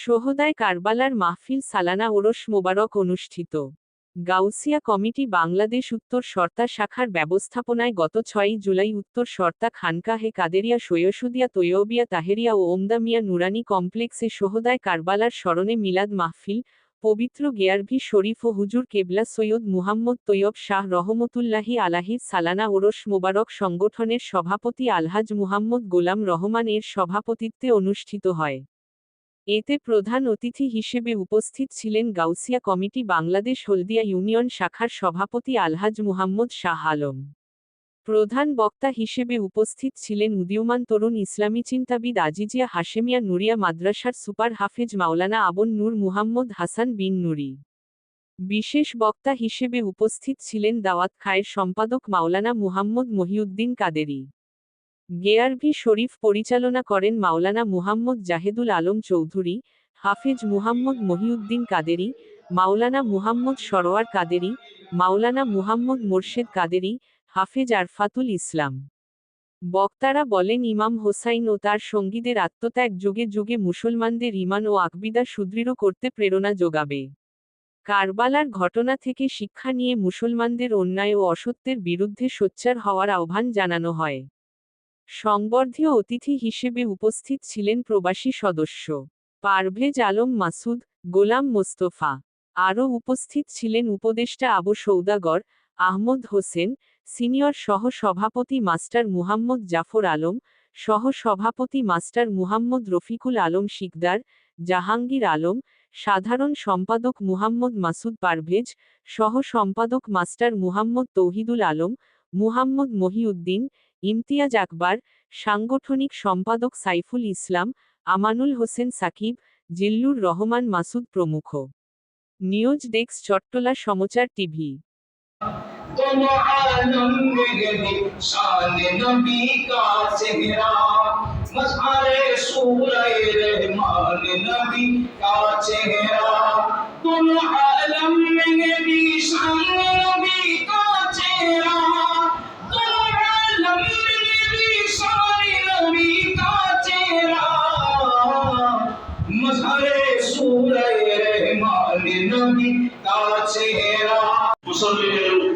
সোহদায় কারবালার মাহফিল সালানা ওরস মোবারক অনুষ্ঠিত। গাউসিয়া কমিটি বাংলাদেশ উত্তর সর্তা শাখার ব্যবস্থাপনায় গত ছয়ই জুলাই উত্তর সর্তা খানকাহে কাদেরিয়া সৈয়সুদিয়া তৈয়বিয়া তাহেরিয়া ও ওমদামিয়া নুরানি কমপ্লেক্সে সোহদায় কারবালার স্মরণে মিলাদ মাহফিল পবিত্র গেয়ারভি শরীফ ও হুজুর কেবলা সৈয়দ মুহাম্মদ তৈয়ব শাহ রহমতুল্লাহি আলাহির সালানা ওরস মোবারক সংগঠনের সভাপতি আলহাজ মুহাম্মদ গোলাম রহমান এর সভাপতিত্বে অনুষ্ঠিত হয়। এতে প্রধান অতিথি হিসেবে উপস্থিত ছিলেন গাউসিয়া কমিটি বাংলাদেশ হলদিয়া ইউনিয়ন শাখার সভাপতি আলহাজ মুহাম্মদ শাহ আলম। প্রধান বক্তা হিসেবে উপস্থিত ছিলেন উদীয়মান তরুণ ইসলামী চিন্তাবিদ আজিজিয়া হাশেমিয়া নুরিয়া মাদ্রাসার সুপার হাফেজ মাওলানা আবন নূর মুহাম্মদ হাসান বিন নুরি। বিশেষ বক্তা হিসেবে উপস্থিত ছিলেন দাওয়াত খায়ের সম্পাদক মাওলানা মুহাম্মদ মহিউদ্দিন কাদেরি। গেয়ারভি শরীফ পরিচালনা করেন মাওলানা মুহাম্মদ জাহেদুল আলম চৌধুরী, হাফেজ মুহাম্মদ মহিউদ্দিন কাদেরি, মাওলানা মুহাম্মদ সরোয়ার কাদেরি, মাওলানা মুহাম্মদ মোর্শেদ কাদেরি হাফেজ আরফাতুল ইসলাম। বক্তারা বলেন, ইমাম হোসাইন ও তার সঙ্গীদের আত্মত্যাগ যুগে যুগে মুসলমানদের ইমান ও আকবিদা সুদৃঢ় করতে প্রেরণা যোগাবে। কারবালার ঘটনা থেকে শিক্ষা নিয়ে মুসলমানদের অন্যায় ও অসত্যের বিরুদ্ধে সোচ্চার হওয়ার আহ্বান জানানো হয়। সংবর্ধীয় অতিথি হিসেবে উপস্থিত ছিলেন প্রবাসী সদস্য পারভেজ আলম মাসুদ, গোলাম মোস্তফা। আরও উপস্থিত ছিলেন উপদেষ্টা আবু সৌদাগর, আহমদ হোসেন সিনিয়র সহ সভাপতি মাস্টার মুহাম্মদ জাফর আলম সহ সভাপতি মাস্টার মুহাম্মদ রফিকুল আলম শিকদার, জাহাঙ্গীর আলম, সাধারণ সম্পাদক মুহাম্মদ মাসুদ পারভেজ সহ সম্পাদক মাস্টার মুহাম্মদ তৌহিদুল আলম, মুহাম্মদ মহিউদ্দিন, ইমতিয়াজ আকবর, সাংগঠনিক সম্পাদক সাইফুল ইসলাম, আমানুল হোসেন সাকিব, জিল্লুর রহমান মাসুদ প্রমুখ। News desk Chattala Samachar TV. तुम आनंद शान नबी का चेहरा मजहरे सूरय रहमान नबी का चेहरा तुम आलम में शान नबी का चेहरा तुम आलम में शान नबी का चेहरा मजहरे सूरय रहमान नबी का चेहरा मुसलमान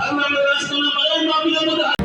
আমরা রাস্তা না মধ্যে